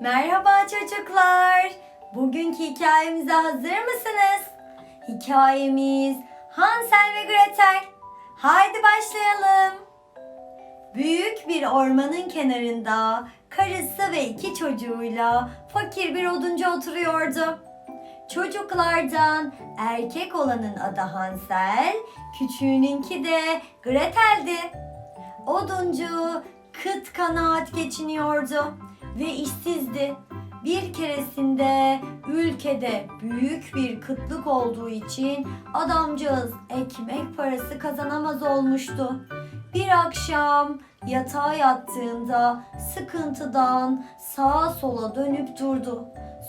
Merhaba çocuklar. Bugünkü hikayemize hazır mısınız? Hikayemiz Hansel ve Gretel. Haydi başlayalım. Büyük bir ormanın kenarında karısı ve iki çocuğuyla fakir bir oduncu oturuyordu. Çocuklardan erkek olanın adı Hansel, küçüğününki de Gretel'di. Oduncu kıt kanaat geçiniyordu ve işsizdi. Bir keresinde ülkede büyük bir kıtlık olduğu için adamcağız ekmek parası kazanamaz olmuştu. Bir akşam yatağa yattığında sıkıntıdan sağa sola dönüp durdu.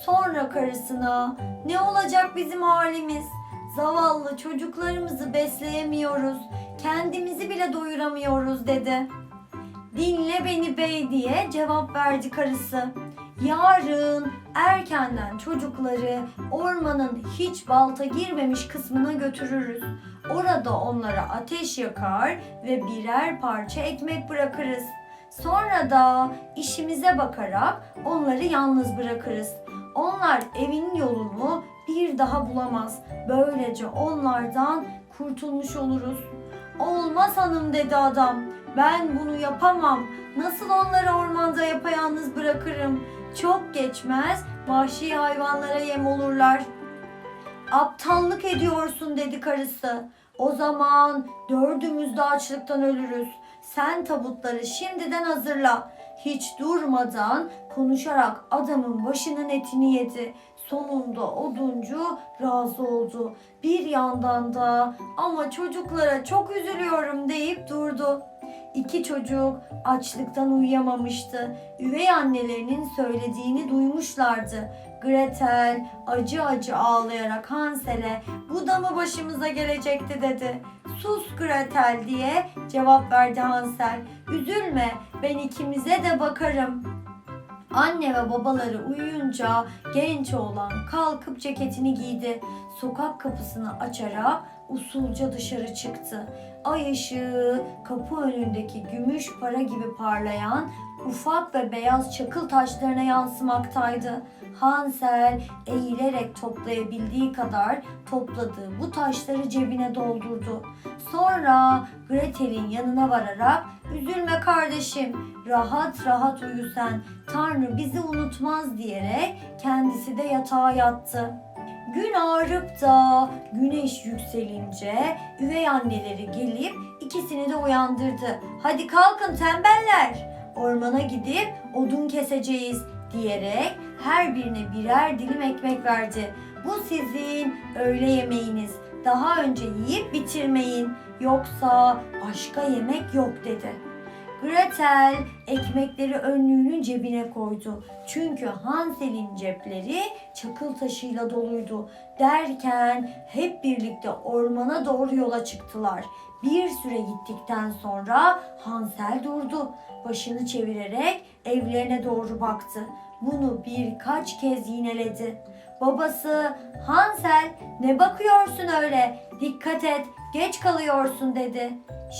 Sonra karısına ne olacak bizim halimiz? Zavallı çocuklarımızı besleyemiyoruz. Kendimizi bile doyuramıyoruz dedi. Dinle beni bey diye cevap verdi karısı. Yarın erkenden çocukları ormanın hiç balta girmemiş kısmına götürürüz. Orada onlara ateş yakar ve birer parça ekmek bırakırız. Sonra da işimize bakarak onları yalnız bırakırız. Onlar evin yolunu bir daha bulamaz. Böylece onlardan kurtulmuş oluruz. Olmaz hanım dedi adam. Ben bunu yapamam. Nasıl onları ormanda yapayalnız bırakırım? Çok geçmez vahşi hayvanlara yem olurlar. Aptallık ediyorsun dedi karısı. O zaman dördümüz de açlıktan ölürüz. Sen tabutları şimdiden hazırla. Hiç durmadan konuşarak adamın başının etini yedi. Sonunda oduncu razı oldu. Bir yandan da ama çocuklara çok üzülüyorum deyip durdu. İki çocuk açlıktan uyuyamamıştı. Üvey annelerinin söylediğini duymuşlardı. Gretel acı acı ağlayarak Hansel'e bu da mı başımıza gelecekti dedi. Sus Gretel diye cevap verdi Hansel. Üzülme ben ikimize de bakarım. Anne ve babaları uyuyunca genç oğlan kalkıp ceketini giydi. Sokak kapısını açarak usulca dışarı çıktı. Ay ışığı kapı önündeki gümüş para gibi parlayan ufak ve beyaz çakıl taşlarına yansımaktaydı. Hansel eğilerek toplayabildiği kadar topladığı bu taşları cebine doldurdu. Sonra Gretel'in yanına vararak üzülme kardeşim rahat rahat uyu sen Tanrı bizi unutmaz diyerek kendisi de yatağa yattı. Gün ağarıp da güneş yükselince üvey anneleri gelip ikisini de uyandırdı. Hadi kalkın tembeller. Ormana gidip odun keseceğiz diyerek her birine birer dilim ekmek verdi. Bu sizin öğle yemeğiniz. Daha önce yiyip bitirmeyin. Yoksa başka yemek yok dedi. Gretel ekmekleri önlüğünün cebine koydu. Çünkü Hansel'in cepleri çakıl taşıyla doluydu. Derken hep birlikte ormana doğru yola çıktılar. Bir süre gittikten sonra Hansel durdu. Başını çevirerek evlerine doğru baktı. Bunu birkaç kez yineledi. Babası Hansel ne bakıyorsun öyle? Dikkat et geç kalıyorsun dedi.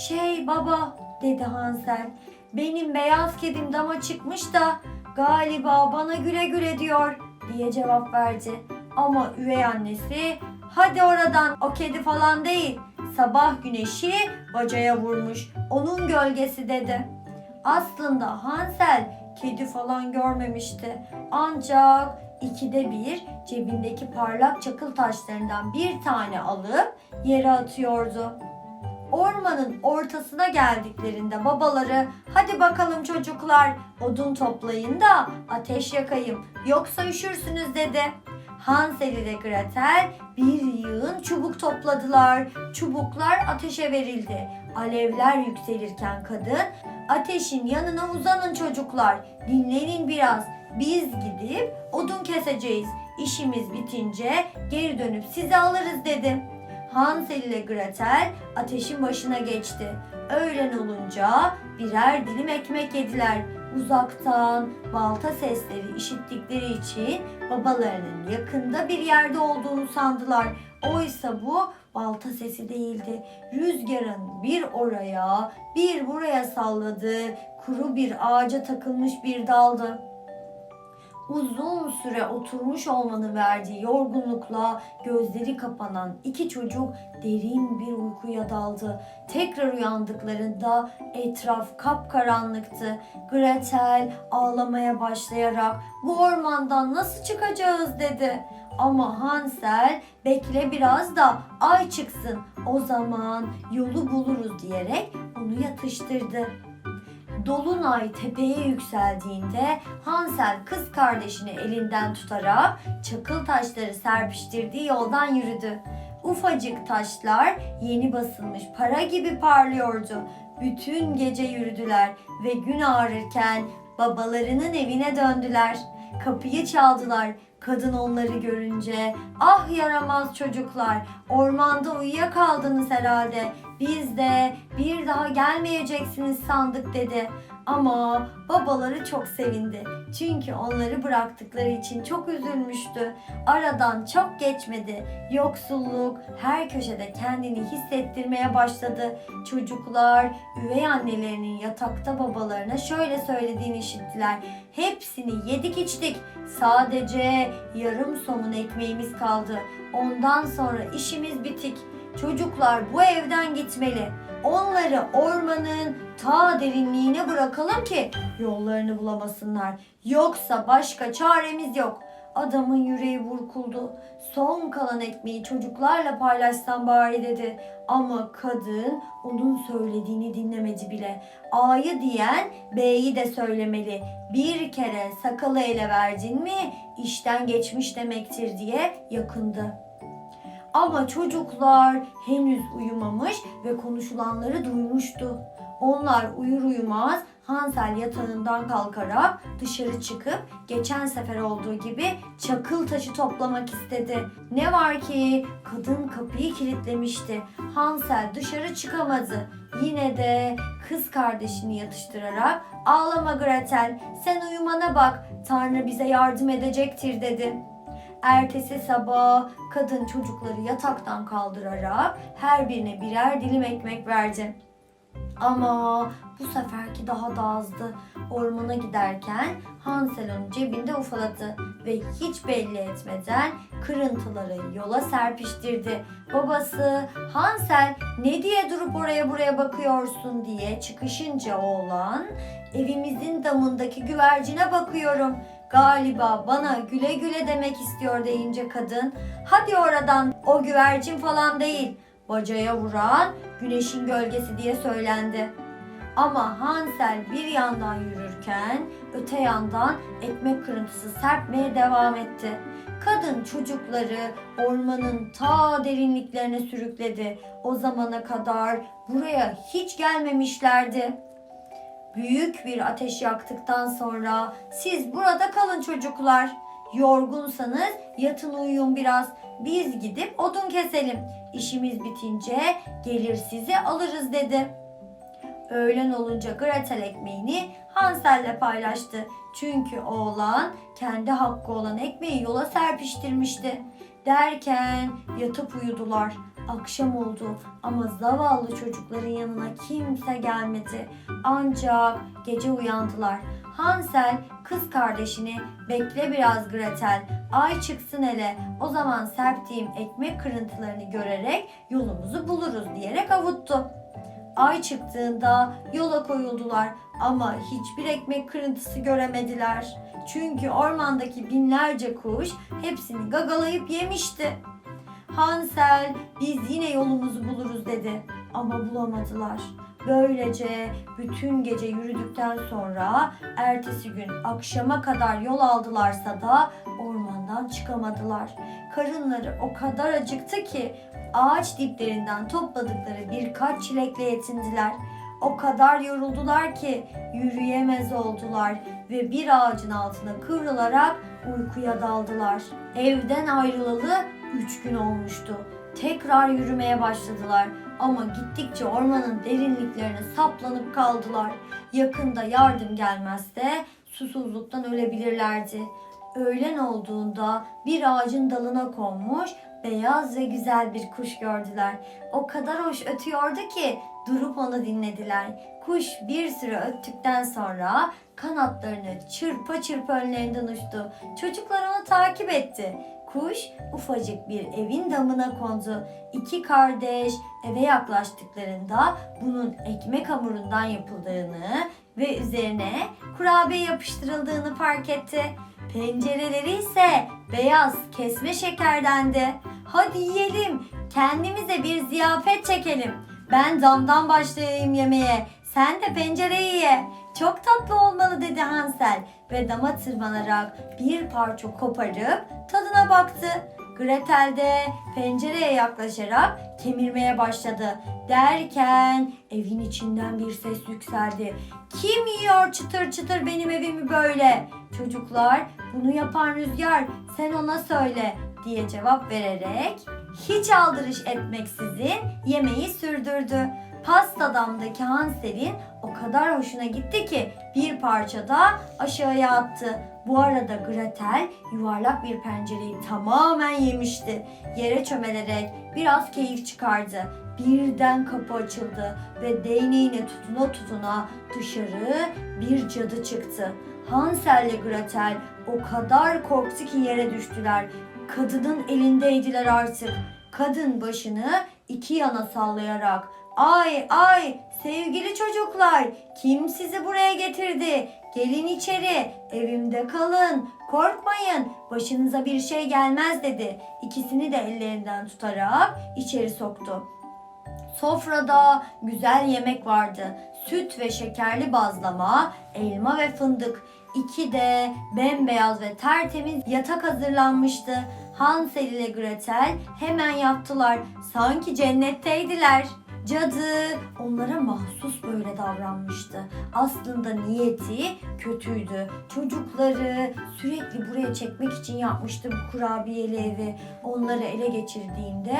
Şey baba dedi Hansel. Benim beyaz kedim dama çıkmış da galiba bana güle güle diyor diye cevap verdi. Ama üvey annesi hadi oradan o kedi falan değil. Sabah güneşi bacaya vurmuş. Onun gölgesi dedi. Aslında Hansel kedi falan görmemişti. Ancak ikide bir cebindeki parlak çakıl taşlarından bir tane alıp yere atıyordu. Ormanın ortasına geldiklerinde babaları hadi bakalım çocuklar odun toplayın da ateş yakayım yoksa üşürsünüz dedi. Hansel ile Gretel bir yığın çubuk topladılar. Çubuklar ateşe verildi. Alevler yükselirken kadın ateşin yanına uzanın çocuklar dinlenin biraz. Biz gidip odun keseceğiz. İşimiz bitince geri dönüp sizi alırız dedi. Hansel ile Gretel ateşin başına geçti. Öğlen olunca birer dilim ekmek yediler. Uzaktan balta sesleri işittikleri için babalarının yakında bir yerde olduğunu sandılar. Oysa bu balta sesi değildi. Rüzgarın bir oraya bir buraya salladığı kuru bir ağaca takılmış bir daldı. Uzun süre oturmuş olmanın verdiği yorgunlukla gözleri kapanan iki çocuk derin bir uykuya daldı. Tekrar uyandıklarında etraf kapkaranlıktı. Gretel ağlamaya başlayarak bu ormandan nasıl çıkacağız dedi. Ama Hansel bekle biraz da ay çıksın o zaman yolu buluruz diyerek onu yatıştırdı. Dolunay tepeye yükseldiğinde Hansel kız kardeşini elinden tutarak çakıl taşları serpiştirdiği yoldan yürüdü. Ufacık taşlar yeni basılmış para gibi parlıyordu. Bütün gece yürüdüler ve gün ağrırken babalarının evine döndüler. Kapıyı çaldılar. Kadın onları görünce ah yaramaz çocuklar ormanda uyuyakaldınız herhalde. Biz de bir daha gelmeyeceksiniz sandık dedi. Ama babaları çok sevindi. Çünkü onları bıraktıkları için çok üzülmüştü. Aradan çok geçmedi. Yoksulluk her köşede kendini hissettirmeye başladı. Çocuklar üvey annelerinin yatakta babalarına şöyle söylediğini işittiler. Hepsini yedik içtik. Sadece yarım somun ekmeğimiz kaldı. Ondan sonra işimiz bitik. Çocuklar bu evden gitmeli. Onları ormanın ta derinliğine bırakalım ki yollarını bulamasınlar. Yoksa başka çaremiz yok. Adamın yüreği burkuldu. Son kalan ekmeği çocuklarla paylaşsam bari dedi. Ama kadın onun söylediğini dinlemedi bile. A'yı diyen B'yi de söylemeli. Bir kere sakalı ele verdin mi işten geçmiş demektir diye yakındı. Ama çocuklar henüz uyumamış ve konuşulanları duymuştu. Onlar uyur uyumaz Hansel yatağından kalkarak dışarı çıkıp geçen sefer olduğu gibi çakıl taşı toplamak istedi. Ne var ki kadın kapıyı kilitlemişti. Hansel dışarı çıkamadı. Yine de kız kardeşini yatıştırarak ağlama Gretel sen uyumana bak Tanrı bize yardım edecektir dedi. Ertesi sabah kadın çocukları yataktan kaldırarak her birine birer dilim ekmek verdi. Ama bu seferki daha da azdı. Ormana giderken Hansel onu cebinde ufaladı ve hiç belli etmeden kırıntıları yola serpiştirdi. Babası Hansel ne diye durup oraya buraya bakıyorsun diye çıkışınca oğlan evimizin damındaki güvercine bakıyorum. Galiba bana güle güle demek istiyor deyince kadın hadi oradan o güvercin falan değil bacaya vuran güneşin gölgesi diye söylendi. Ama Hansel bir yandan yürürken öte yandan ekmek kırıntısı serpmeye devam etti. Kadın çocukları ormanın ta derinliklerine sürükledi. O zamana kadar buraya hiç gelmemişlerdi. Büyük bir ateş yaktıktan sonra siz burada kalın çocuklar. Yorgunsanız yatın uyuyun biraz. Biz gidip odun keselim. İşimiz bitince gelir sizi alırız dedi. Öğlen olunca Gretel ekmeğini Hansel'le paylaştı. Çünkü oğlan kendi hakkı olan ekmeği yola serpiştirmişti. Derken yatıp uyudular. Akşam oldu ama zavallı çocukların yanına kimse gelmedi. Ancak gece uyandılar. Hansel kız kardeşini bekle biraz Gretel ay çıksın hele o zaman serptiğim ekmek kırıntılarını görerek yolumuzu buluruz diyerek avuttu. Ay çıktığında yola koyuldular ama hiçbir ekmek kırıntısı göremediler. Çünkü ormandaki binlerce kuş hepsini gagalayıp yemişti. Hansel biz yine yolumuzu buluruz dedi ama bulamadılar. Böylece bütün gece yürüdükten sonra ertesi gün akşama kadar yol aldılarsa da ormandan çıkamadılar. Karınları o kadar acıktı ki ağaç diplerinden topladıkları birkaç çilekle yetindiler. O kadar yoruldular ki yürüyemez oldular ve bir ağacın altına kıvrılarak uykuya daldılar. Evden ayrılalı üç gün olmuştu. Tekrar yürümeye başladılar ama gittikçe ormanın derinliklerine saplanıp kaldılar. Yakında yardım gelmezse susuzluktan ölebilirlerdi. Öğlen olduğunda bir ağacın dalına konmuş beyaz ve güzel bir kuş gördüler. O kadar hoş ötüyordu ki durup onu dinlediler. Kuş bir süre öttükten sonra kanatlarını çırpa çırpa önlerinden uçtu. Çocuklar onu takip etti. Kuş ufacık bir evin damına kondu. İki kardeş eve yaklaştıklarında bunun ekmek hamurundan yapıldığını ve üzerine kurabiye yapıştırıldığını fark etti. Pencereleri ise beyaz kesme şekerdendi. Hadi yiyelim, kendimize bir ziyafet çekelim. Ben damdan başlayayım yemeğe, sen de pencereyi ye. Çok tatlı olmalı dedi Hansel ve dama tırmanarak bir parça koparıp tadına baktı. Gretel de pencereye yaklaşarak kemirmeye başladı. Derken evin içinden bir ses yükseldi. Kim yiyor çıtır çıtır benim evimi böyle? Çocuklar bunu yapan Rüzgar sen ona söyle diye cevap vererek hiç aldırış etmeksizin yemeği sürdürdü. Pastadamdaki Hansel'in o kadar hoşuna gitti ki bir parça da aşağıya attı. Bu arada Gretel yuvarlak bir pencereyi tamamen yemişti. Yere çömelerek biraz keyif çıkardı. Birden kapı açıldı ve değneğine tutuna tutuna dışarı bir cadı çıktı. Hansel ile Gretel o kadar korktu ki yere düştüler. Kadının elindeydiler artık. Kadın başını iki yana sallayarak Ay ay sevgili çocuklar kim sizi buraya getirdi? Gelin içeri evimde kalın korkmayın başınıza bir şey gelmez dedi. İkisini de ellerinden tutarak içeri soktu. Sofrada güzel yemek vardı. Süt ve şekerli bazlama, elma ve fındık. İki de bembeyaz ve tertemiz yatak hazırlanmıştı. Hansel ile Gretel hemen yattılar. Sanki cennetteydiler. Cadı onlara mahsus böyle davranmıştı. Aslında niyeti kötüydü. Çocukları sürekli buraya çekmek için yapmıştı bu kurabiyeli evi. Onları ele geçirdiğinde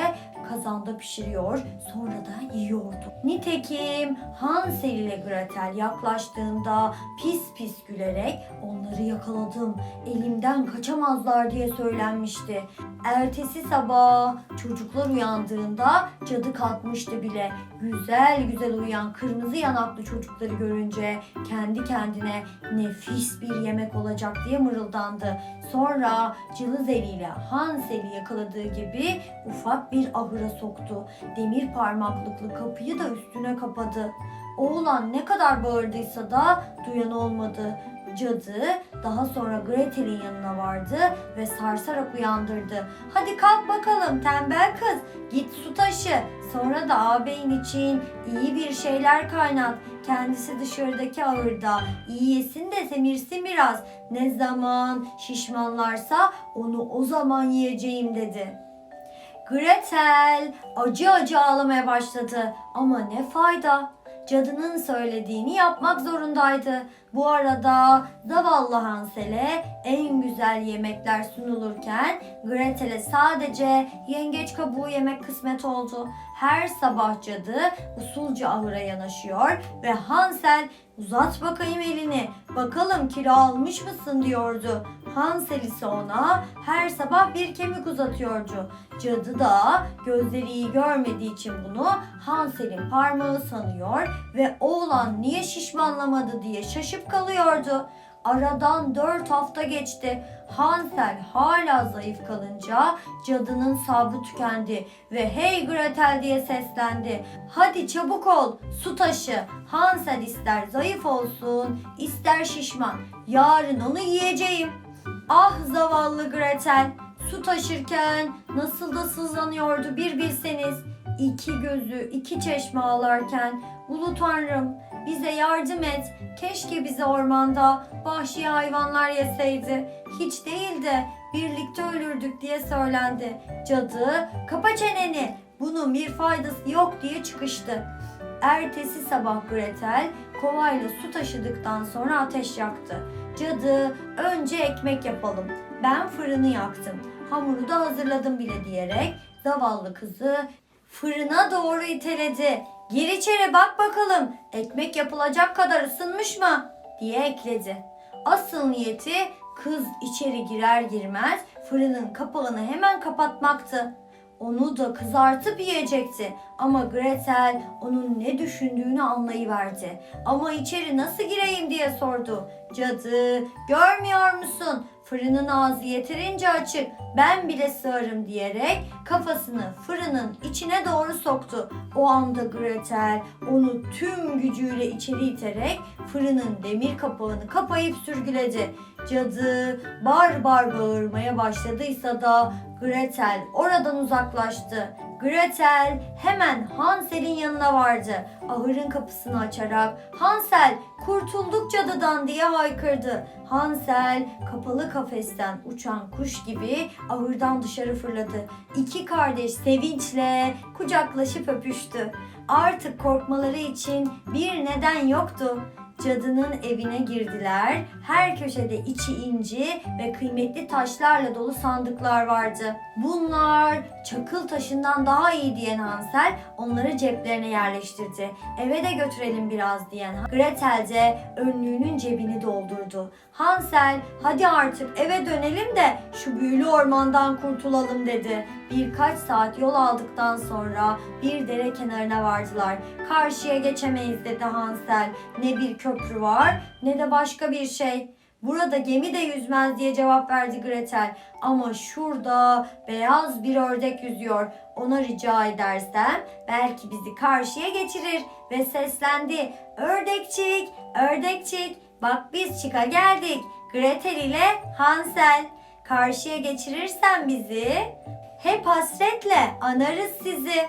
kazanda pişiriyor, sonra da yiyordu. Nitekim Hansel ile Gretel yaklaştığında pis pis gülerek onları yakaladım, elimden kaçamazlar diye söylenmişti. Ertesi sabah çocuklar uyandığında cadı kalkmıştı bile. Güzel güzel uyuyan kırmızı yanaklı çocukları görünce kendi kendine nefis bir yemek olacak diye mırıldandı. Sonra cılız eliyle Hansel'i yakaladığı gibi ufak bir ahıra soktu. Demir parmaklıklı kapıyı da üstüne kapadı. Oğlan ne kadar bağırdıysa da duyan olmadı. Cadı daha sonra Gretel'in yanına vardı ve sarsarak uyandırdı. Hadi kalk bakalım tembel kız git su taşı. Sonra da ağabeyin için iyi bir şeyler kaynat. Kendisi dışarıdaki ahırda iyi yesin de semirsin biraz. Ne zaman şişmanlarsa onu o zaman yiyeceğim dedi. Gretel acı acı ağlamaya başladı ama ne fayda. Cadının söylediğini yapmak zorundaydı. Bu arada zavallı Hansel'e en güzel yemekler sunulurken Gretel'e sadece yengeç kabuğu yemek kısmet oldu. Her sabah cadı usulca ahıra yanaşıyor ve Hansel uzat bakayım elini bakalım kilo almış mısın diyordu. Hansel ise ona her sabah bir kemik uzatıyordu. Cadı da gözleri iyi görmediği için bunu Hansel'in parmağı sanıyor ve oğlan niye şişmanlamadı diye şaşıp kalıyordu. Aradan dört hafta geçti. Hansel hala zayıf kalınca cadının sabrı tükendi ve hey Gretel diye seslendi. Hadi çabuk ol su taşı. Hansel ister zayıf olsun ister şişman. Yarın onu yiyeceğim. Ah zavallı Gretel su taşırken nasıl da sızlanıyordu bir bilseniz. İki gözü iki çeşme ağlarken Ulu Tanrım bize yardım et. Keşke bizi ormanda vahşi hayvanlar yeseydi. Hiç değil de birlikte ölürdük diye söylendi. Cadı kapa çeneni bunun bir faydası yok diye çıkıştı. Ertesi sabah Gretel kovayla su taşıdıktan sonra ateş yaktı. Cadı önce ekmek yapalım. Ben fırını yaktım. Hamuru da hazırladım bile diyerek zavallı kızı fırına doğru iteledi. Gir içeri bak bakalım ekmek yapılacak kadar ısınmış mı diye ekledi. Asıl niyeti kız içeri girer girmez fırının kapağını hemen kapatmaktı. onu da kızartıp yiyecekti. Ama Gretel onun ne düşündüğünü anlayıverdi. Ama içeri nasıl gireyim diye sordu. Cadı, görmüyor musun? Fırının ağzı yeterince açık. Ben bile sığarım diyerek kafasını fırının içine doğru soktu. O anda Gretel onu tüm gücüyle içeri iterek fırının demir kapağını kapayıp sürgüledi. Cadı bar bar bağırmaya başladıysa da Gretel oradan uzaklaştı. Gretel hemen Hansel'in yanına vardı. Ahırın kapısını açarak Hansel kurtulduk cadıdan diye haykırdı. Hansel kapalı kafesten uçan kuş gibi ahırdan dışarı fırladı. İki kardeş sevinçle kucaklaşıp öpüştü. Artık korkmaları için bir neden yoktu. Cadının evine girdiler. Her köşede içi inci ve kıymetli taşlarla dolu sandıklar vardı. Bunlar çakıl taşından daha iyi diyen Hansel onları ceplerine yerleştirdi. Eve de götürelim biraz diyen Gretel de önlüğünün cebini doldurdu. Hansel hadi artık eve dönelim de şu büyülü ormandan kurtulalım dedi. Birkaç saat yol aldıktan sonra bir dere kenarına vardılar. Karşıya geçemeyiz dedi Hansel. Ne bir köprü var ne de başka bir şey. Burada gemi de yüzmez diye cevap verdi Gretel. Ama şurada beyaz bir ördek yüzüyor. Ona rica edersem belki bizi karşıya geçirir ve seslendi. Ördekçik, ördekçik, bak biz çıka geldik. Gretel ile Hansel. Karşıya geçirirsen bizi hep hasretle anarız sizi.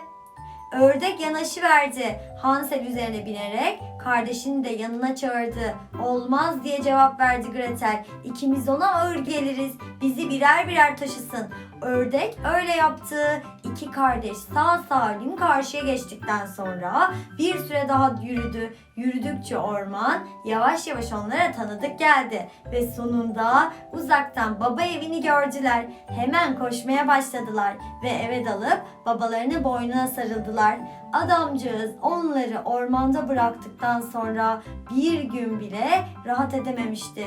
Ördek yanaşıverdi. Hansel üzerine binerek kardeşini de yanına çağırdı. Olmaz diye cevap verdi Gretel. İkimiz ona ağır geliriz. Bizi birer birer taşısın. Ördek öyle yaptı. İki kardeş sağ salim karşıya geçtikten sonra bir süre daha yürüdü. Yürüdükçe orman yavaş yavaş onlara tanıdık geldi. Ve sonunda uzaktan baba evini gördüler. Hemen koşmaya başladılar ve eve dalıp babalarını boynuna sarıldılar. Adamcağız onları ormanda bıraktıktan sonra bir gün bile rahat edememişti.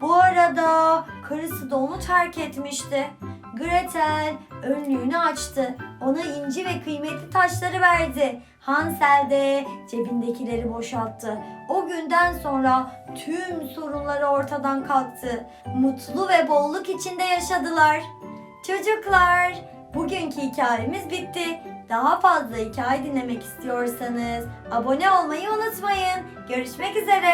Bu arada karısı da onu terk etmişti. Gretel önlüğünü açtı. Ona inci ve kıymetli taşları verdi. Hansel de cebindekileri boşalttı. O günden sonra tüm sorunları ortadan kalktı. Mutlu ve bolluk içinde yaşadılar. Çocuklar, bugünkü hikayemiz bitti. Daha fazla hikaye dinlemek istiyorsanız abone olmayı unutmayın. Görüşmek üzere.